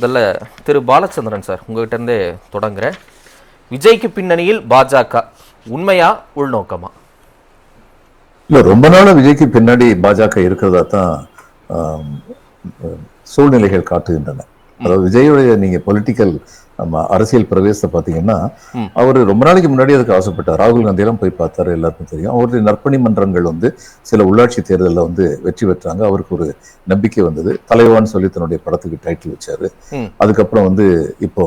முதல்ல திரு பாலச்சந்திரன் சார் உங்ககிட்டருந்தே தொடங்குகிறேன் தொடங்குறேன். விஜய்க்கு பின்னணியில் பாஜக உண்மையா உள்நோக்கமா? இல்லை ரொம்ப நாளாக விஜய்க்கு பின்னாடி பாஜக இருக்கிறதா தான் சூழ்நிலைகள் காட்டுகின்றன. அதாவது விஜயோடைய நீங்க பொலிட்டிக்கல் அரசியல் பிரவேசத்தை பாத்தீங்கன்னா அவர் ரொம்ப நாளைக்கு முன்னாடி அதுக்கு ஆசைப்பட்டார். ராகுல் காந்தி எல்லாம் போய் பார்த்தாரு எல்லாருக்கும் தெரியும். அவருடைய நற்பணி மன்றங்கள் வந்து சில உள்ளாட்சி தேர்தலில் வந்து வெற்றி பெற்றாங்க. அவருக்கு ஒரு நம்பிக்கை வந்தது. தலைவான்னு சொல்லி தன்னுடைய படத்துக்கு டைட்டில் வச்சாரு. அதுக்கப்புறம் வந்து இப்போ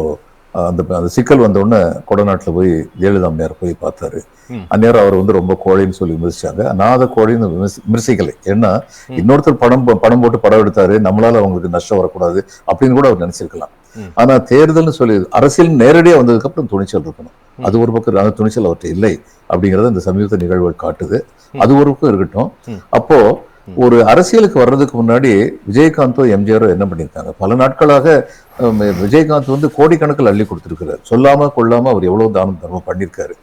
அந்த அந்த சிக்கல் வந்த உடனே கொடநாட்டில் போய் ஜெயலலிதா அம்மையார் போய் பார்த்தாரு. அந்நேரம் அவர் வந்து ரொம்ப கோழைன்னு சொல்லி விமர்சிச்சாங்க. நான் அதை கோழைன்னு விமர்சி- விமர்சிக்கலை. ஏன்னா இன்னொருத்தர் பணம் போ- பணம் போட்டு படம் எடுத்தாரு நம்மளால அவங்களுக்கு நஷ்டம் வரக்கூடாது அப்படின்னு கூட அவர் நினைச்சிருக்கலாம். ஆனா தேர்தல்னு சொல்லி அரசியல் நேரடியா வந்ததுக்கு அப்புறம் துணிச்சல் இருக்கணும். அது ஒரு பக்கம் அந்த துணிச்சல் அவர்கிட்ட இல்லை அப்படிங்கறத இந்த சமீப நிகழ்வுகள் காட்டுது. அது ஒரு பக்கம் இருக்கட்டும். அப்போ ஒரு அரசியலுக்கு வர்றதுக்கு முன்னாடி விஜயகாந்தோ எம்ஜிஆரோ என்ன பண்ணியிருக்காங்க? பல நாட்களாக விஜயகாந்த் வந்து கோடிக்கணக்கில் அள்ளி கொடுத்திருக்கிறார். சொல்லாம கொள்ளாம அவர் எவ்வளவு தானம் தர்மம் பண்ணியிருக்காரு.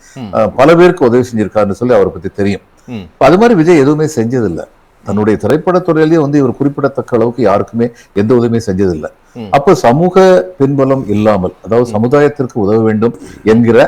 பல பேருக்கு உதவி செஞ்சிருக்காருன்னு சொல்லி அவரை பத்தி தெரியும். அது மாதிரி விஜய் எதுவுமே செஞ்சதில்லை. தன்னுடைய திரைப்படத்துறையிலேயே வந்து இவர் குறிப்பிடத்தக்க அளவுக்கு யாருக்குமே எந்த உதவியுமே செஞ்சதில்லை. அப்போ சமூக பின்புலம் இல்லாமல் அதாவது சமுதாயத்திற்கு உதவ வேண்டும் என்கிற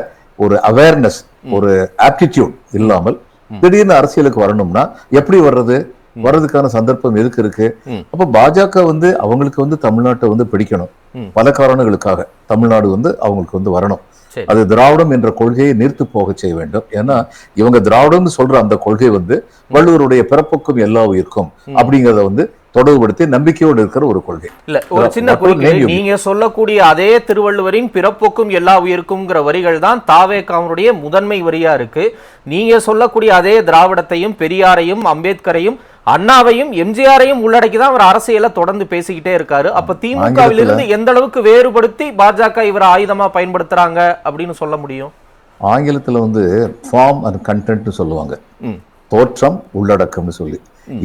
ஒரு அவேர்னஸ் ஒரு ஆப்டிடியூட் இல்லாமல் திடீர்னு அரசியலுக்கு வரணும்னா எப்படி வர்றது? வர்றதுக்கான சந்தர்ப்பம் எதுக்கு இருக்கு. அப்ப பாஜக வந்து அவங்களுக்கு வந்து தமிழ்நாட்டை வந்து பிடிக்கணும். பல காரணங்களுக்காக தமிழ்நாடு வந்து அவங்களுக்கு வந்து வரணும். அது திராவிடம் என்ற கொள்கையை நீர்த்து போக செய்ய வேண்டும். ஏன்னா இவங்க திராவிடம்னு சொல்ற அந்த கொள்கை வந்து வள்ளுவருடைய பிறப்புக்கும் எல்லா உயிர்க்கும் அப்படிங்கறத வந்து தொடர்புபடுத்தி நம்பிக்கையோடு இருக்கிற ஒரு கொள்கை. இல்ல ஒரு சின்ன you- நீங்க சொல்லக்கூடிய அதே திருவள்ளுவரின் பிறப்புக்கும் எல்லா உயிருக்கும்ங்கிற வரிகள் தான் தாவேகாமனுடைய முதன்மை வரியா இருக்கு. நீங்க சொல்லக்கூடிய அதே திராவிடத்தையும் பெரியாரையும் அம்பேத்கரையும் அண்ணாவையும் எம்ஜிஆரையும் உள்ளடக்கி தான் அவர் அரசியலை தொடர்ந்து பேசிக்கிட்டே இருக்காரு. அப்ப திமுகவிலிருந்து எந்த அளவுக்கு வேறுபடுத்தி பாஜக இவரை ஆயுதமா பயன்படுத்துறாங்க அப்படின்னு சொல்ல முடியும்? ஆங்கிலத்துல வந்து ஃபார்ம் அண்ட் கண்டென்ட்னு சொல்லுவாங்க. தோற்றம் உள்ளடக்கம்னு சொல்லி.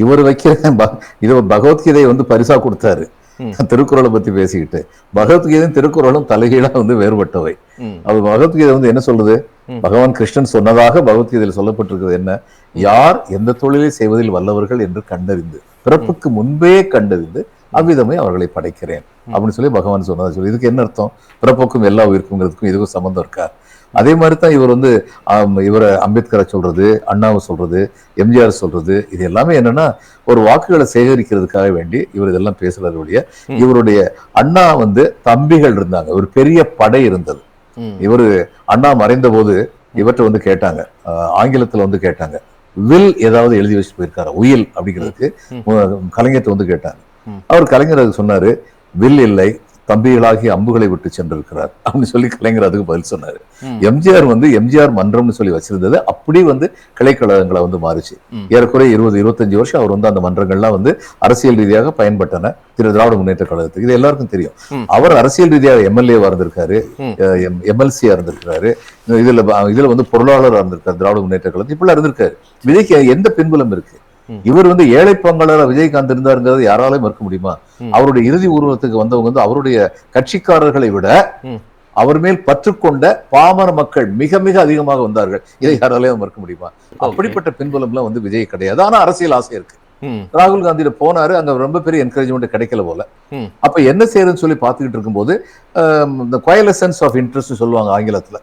இவர் வைக்கிற இது பகவத்கீதையை வந்து பரிசா கொடுத்தாரு. திருக்குறளை பத்தி பேசிக்கிட்டு பகவத்கீதையும் திருக்குறளும் தலைகீழா வந்து வேறுபட்டவை. அது பகவத்கீதை வந்து என்ன சொல்லுது? பகவான் கிருஷ்ணன் சொன்னதாக பகவத்கீதையில் சொல்லப்பட்டிருக்கிறது என்ன? யார் எந்த தொழிலை செய்வதில் வல்லவர்கள் என்று கண்டறிந்து பிறப்புக்கு முன்பே கண்டறிந்து அவ்விதமே அவர்களை படைக்கிறேன் அப்படின்னு சொல்லி பகவான் சொன்னதா சொல்லி. இதுக்கு என்ன அர்த்தம்? பிறப்புக்கும் எல்லா உயிருக்குங்கிறதுக்கும் இதுக்கும் சம்பந்தம் இருக்கா? அதே மாதிரி தான் இவர் வந்து இவரை அம்பேத்கரை சொல்றது அண்ணாவை சொல்றது எம்ஜிஆர் சொல்றது இது எல்லாமே என்னன்னா ஒரு வாக்குகளை சேகரிக்கிறதுக்காக வேண்டி இவர் இதெல்லாம் பேசுறது ஒழிய இவருடைய அண்ணா வந்து தம்பிகள் இருந்தாங்க. ஒரு பெரிய படை இருந்தது. இவரு அண்ணா மறைந்த போது இவர்கிட்ட வந்து கேட்டாங்க. ஆங்கிலத்துல வந்து கேட்டாங்க. வில் ஏதாவது எழுதி வச்சுட்டு போயிருக்காரா? உயில் அப்படிங்கிறதுக்கு கலைஞர்கிட்ட வந்து கேட்டாங்க. அவர் கலைஞர் அதுக்கு சொன்னாரு வில் இல்லை தம்பிகளாகி அம்புகளை விட்டு சென்றிருக்கிறார் அப்படின்னு சொல்லி கலைஞர் அதுக்கு பதில் சொன்னாரு. எம்ஜிஆர் வந்து எம்ஜிஆர் மன்றம்னு சொல்லி வச்சிருந்தது அப்படி வந்து கிளைக்கழகங்களை வந்து மாறுச்சு. ஏறக்குறைய இருபது இருபத்தஞ்சு வருஷம் அவர் வந்து அந்த மன்றங்கள்லாம் வந்து அரசியல் ரீதியாக பயன்பட்டன திரு திராவிட முன்னேற்ற கழகத்துக்கு இது எல்லாருக்கும் தெரியும். அவர் அரசியல் ரீதியாக எம்எல்ஏவா இருந்திருக்காரு. எம்எல்சியா இருந்திருக்காரு இதுல இதுல வந்து பொருளாளரா இருந்திருக்காரு திராவிட முன்னேற்ற கழகம் இப்படிலாம் இருந்திருக்காரு விஜய்க்கு எந்த பின்புலம் இருக்கு. இவர் வந்து ஏழை பங்காளர் விஜயகாந்த் இருந்தாருங்கிறது யாராலையும் மறுக்க முடியுமா. அவருடைய இறுதி ஊர்வலத்துக்கு வந்தவங்க வந்து அவருடைய கட்சிக்காரர்களை விட. அவர் மேல் பற்றுக்கொண்ட பாமர மக்கள் மிக மிக அதிகமாக வந்தார்கள். இதை யாராலையும் மறுக்க முடியுமா? அப்படிப்பட்ட பின்புலம்லாம் வந்து விஜய் கிடையாது. ஆனா அரசியல் ஆசை இருக்கு. ராகுல் காந்தியில போனாரு அங்க ரொம்ப பெரிய என்கரேஜ்மெண்ட் கிடைக்கல போல. அப்ப என்ன செய்யறதுன்னு சொல்லி பார்த்துக்கிட்டு இருக்கும்போது இந்த கொயலசன்ஸ் ஆஃப் இன்ட்ரெஸ்ட் சொல்லுவாங்க ஆங்கிலத்துல.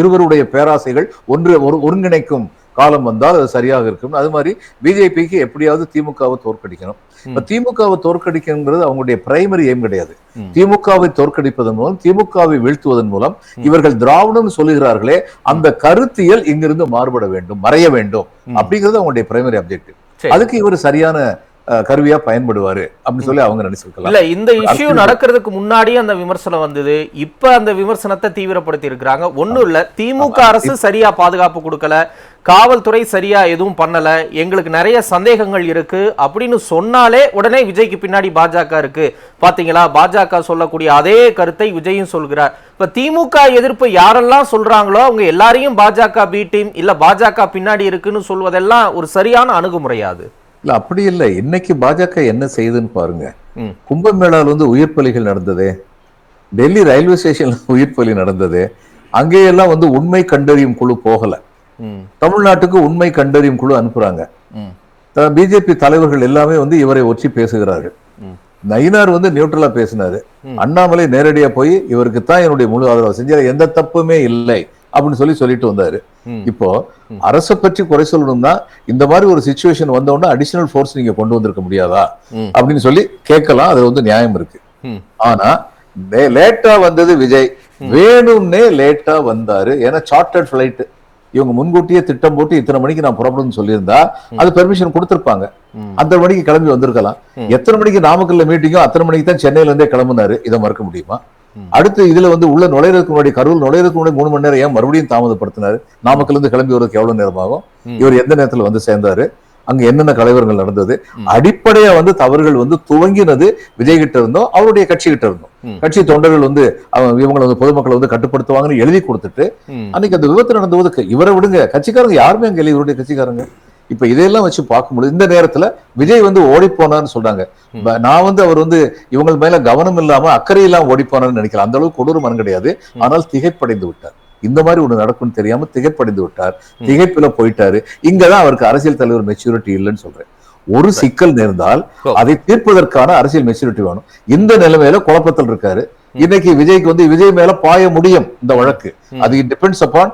இருவருடைய பேராசைகள் ஒன்று ஒரு ஒருங்கிணைக்கும் காலம் வந்தால் அது சரியாக இருக்கும் அது மாதிரி பிஜேபிக்கு எப்படியாவது திமுகவை தோற்கடிக்கணும் இப்ப திமுகவை தோற்கடிக்கணுங்கிறது அவங்களுடைய பிரைமரி எய்ம் கிடையாது. திமுகவை தோற்கடிப்பதன் மூலம் திமுகவை வீழ்த்துவதன் மூலம் இவர்கள் திராவிடம் சொல்லுகிறார்களே அந்த கருத்தியல் இங்கிருந்து மாறுபட வேண்டும் மறைய வேண்டும். அப்படிங்கிறது அவங்களுடைய பிரைமரி அப்ஜெக்டிவ். அதுக்கு இவர் சரியான கருவியா பயன்படுவாரு அப்படின்னு சொல்லி அவங்க நினைச்சிருக்கலாம். இல்ல இந்த இஷ்யூ நடக்கிறதுக்கு முன்னாடி அந்த விமர்சனம் வந்தது. இப்ப அந்த விமர்சனத்தை தீவிரப்படுத்தி இருக்கிறாங்க ஒண்ணும் இல்ல திமுக அரசு சரியா பாதுகாப்பு கொடுக்கல. காவல்துறை சரியா எதுவும் பண்ணல. எங்களுக்கு நிறைய சந்தேகங்கள் இருக்கு. அப்படின்னு சொன்னாலே உடனே விஜய்க்கு பின்னாடி பாஜக இருக்கு. பாத்தீங்களா? பாஜக சொல்லக்கூடிய அதே கருத்தை விஜயும் சொல்கிறார். இப்ப திமுக எதிர்ப்பு யாரெல்லாம் சொல்றாங்களோ அவங்க எல்லாரையும் பாஜக பி டீம் இல்ல பாஜக பின்னாடி இருக்குன்னு சொல்வதெல்லாம் ஒரு சரியான அணுகுமுறையாது இல்ல அப்படி இல்லை. இன்னைக்கு பாஜக என்ன செய்யுதுன்னு பாருங்க. கும்பமேளால வந்து உயிர் பலிகள் நடந்ததே. டெல்லி ரயில்வே ஸ்டேஷன்ல உயிர் பலி நடந்தது. அங்கேயெல்லாம் வந்து உண்மை கண்டறியும் குழு போகல. தமிழ்நாட்டுக்கு உண்மை கண்டறியும் குழு அனுப்புறாங்க. பிஜேபி தலைவர்கள் எல்லாமே வந்து இவரை ஒற்றி பேசுகிறார்கள். நயினார் வந்து நியூட்ரலா பேசினாரு. அண்ணாமலை நேரடியா போய் இவருக்கு தான் என்னுடைய முழு ஆதரவு செஞ்சாரு எந்த தப்புமே இல்லை. அப்படின்னு சொல்லி சொல்லிட்டு வந்தாரு. இப்போ. அரசை பற்றி குறை சொல்லணும்னா இந்த மாதிரி ஒரு சுச்சுவேஷன் வந்த உடனே அடிஷனல் ஃபோர்ஸ் நீங்க கொண்டு வந்திருக்க முடியாதா. அப்படின்னு சொல்லி கேட்கலாம் அது வந்து நியாயம் இருக்கு. ஆனா லேட்டா வந்தது விஜய் வேணும்னே லேட்டா வந்தாரு ஏன்னா சார்ட்டர்ட் ஃபிளைட் இவங்க முன்கூட்டியே திட்டம் போட்டு இத்தனை மணிக்கு நான் புறப்படணும்னு சொல்லியிருந்தா அது பெர்மிஷன் கொடுத்திருப்பாங்க. அந்த மணிக்கு கிளம்பி வந்திருக்கலாம். எத்தனை மணிக்கு நாமக்கல்ல மீட்டிங்கோ அத்தனை மணிக்கு தான் சென்னையில இருந்தே கிளம்புனாரு இதை மறக்க முடியுமா. அடுத்து இதுல வந்து உள்ள நுழையிறதுக்கு முன்னாடி கரூர் நுழையிறதுக்கு முன்னாடி மூணு மணி நேரம் ஏன் மறுபடியும் தாமதப்படுத்தினாரு நாமக்கல்ல இருந்து கிளம்பி வரதுக்கு எவ்வளவு நேரம் ஆகும் ம். இவர் எந்த நேரத்துல வந்து சேர்ந்தாரு அங்க என்னென்ன கலைவரங்கள் நடந்தது. அடிப்படையா வந்து தவறுகள் வந்து துவங்கினது விஜய் கிட்ட இருந்தோம் அவருடைய கட்சி கிட்ட இருந்தோம். கட்சி தொண்டர்கள் வந்து இவங்களை வந்து பொதுமக்களை வந்து கட்டுப்படுத்துவாங்கன்னு எழுதி கொடுத்துட்டு. அன்னைக்கு அந்த விபத்து நடந்தபோது க- இவரை விடுங்க கட்சிக்காரங்க யாருமே அங்க இல்லை இவருடைய கட்சிக்காரங்க இப்ப இதையெல்லாம் வச்சு பார்க்கும்போது இந்த நேரத்துல விஜய் வந்து ஓடி போனார்னு சொல்றாங்க நான் வந்து அவர் வந்து இவங்க மேல கவனம் இல்லாம அக்கறை இல்லாம ஓடி போனார்னு நினைக்கிறேன் அந்த அளவுக்கு கொடூர மனம் கிடையாது. ஆனால் திகைப்படைந்து விட்டார் இந்த மாதிரி ஒண்ணு நடக்கும்னு தெரியாம திகைப்படைந்து விட்டார். திகைப்புல போயிட்டாரு இங்கதான் அவருக்கு அரசியல் தலைவர் மெச்சூரிட்டி இல்லைன்னு சொல்றேன் ஒரு சிக்கல் நேர்ந்தால். அதை தீர்ப்பதற்கான அரசியல் மெச்சூரிட்டி வேணும் இந்த நிலைமையில குழப்பத்தில் இருக்காரு. இன்னைக்கு விஜய்க்கு வந்து விஜய் மேல பாய முடியும் இந்த வழக்கு. அது depends upon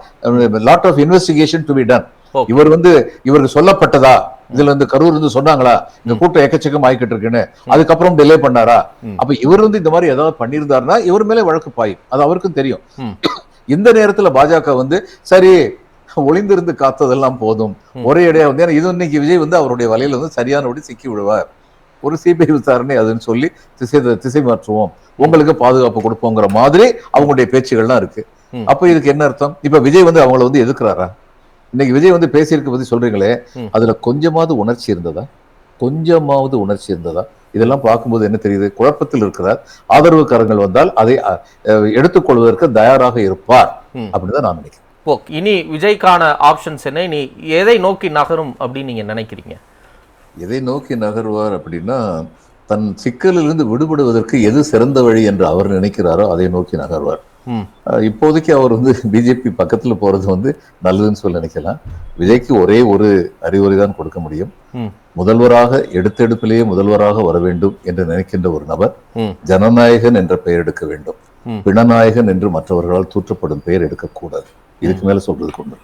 lot of investigation to be done. இவர் வந்து இவருக்கு சொல்லப்பட்டதா? இதுல வந்து கரூர் இருந்து சொன்னாங்களா? இந்த கூட்டம் எக்கச்சக்கம் ஆயிக்கிட்டு இருக்குன்னு அதுக்கப்புறம் டிலே பண்ணாரா. அப்ப இவர் வந்து இந்த மாதிரி ஏதாவது பண்ணியிருந்தாருன்னா இவர் மேலே வழக்கு பாயும். அது அவருக்கும் தெரியும். இந்த நேரத்துல பாஜக வந்து சரி ஒளிந்திருந்து காத்ததெல்லாம் போதும். ஒரே இடையா வந்து ஏன்னா இது இன்னைக்கு விஜய் வந்து அவருடைய வலையில வந்து சரியானபடி சிக்கி விடுவார். ஒரு சிபிஐ விசாரணை அதுன்னு சொல்லி திசை திசை மாற்றுவோம். உங்களுக்கு பாதுகாப்பு கொடுப்போங்கிற மாதிரி அவங்களுடைய பேச்சுகள்லாம் இருக்கு. அப்ப இதுக்கு என்ன அர்த்தம்? இப்ப விஜய் வந்து அவங்கள வந்து எதுக்குறாரா? இன்னைக்கு விஜய் வந்து பேசியிருக்க பத்தி சொல்றீங்களே. அதுல கொஞ்சமாவது உணர்ச்சி இருந்ததா? கொஞ்சமாவது உணர்ச்சி இருந்ததா? இதெல்லாம் பார்க்கும்போது என்ன தெரியுது? குழப்பத்தில் இருக்கிறார். ஆதரவுக்காரங்கள் வந்தால் அதை எடுத்துக்கொள்வதற்கு தயாராக இருப்பார். அப்படின்னு நான் நினைக்கிறேன். இனி விஜய்க்கான ஆப்ஷன்ஸ் என்ன? இனி எதை நோக்கி நகரும் அப்படின்னு நீங்க நினைக்கிறீங்க? எதை நோக்கி நகர்வார் அப்படின்னா தன் சிக்கலிலிருந்து விடுபடுவதற்கு எது சிறந்த வழி என்று அவர் நினைக்கிறாரோ அதை நோக்கி நகர்வார். இப்போதைக்கு அவர் வந்து பிஜேபி பக்கத்துல போறது வந்து நல்லதுன்னு சொல்லி நினைக்கலாம் விஜய்க்கு ஒரே ஒரு அறிவுரை தான் கொடுக்க முடியும். முதல்வராக எடுத்தெடுப்பிலேயே முதல்வராக வர வேண்டும் என்று நினைக்கின்ற ஒரு நபர். ஜனநாயகன் என்ற பெயர் எடுக்க வேண்டும். பிணநாயகன் என்று மற்றவர்களால் தூற்றப்படும் பெயர் எடுக்கக்கூடாது இதுக்கு மேல சொல்றதுக்கு ஒண்ணு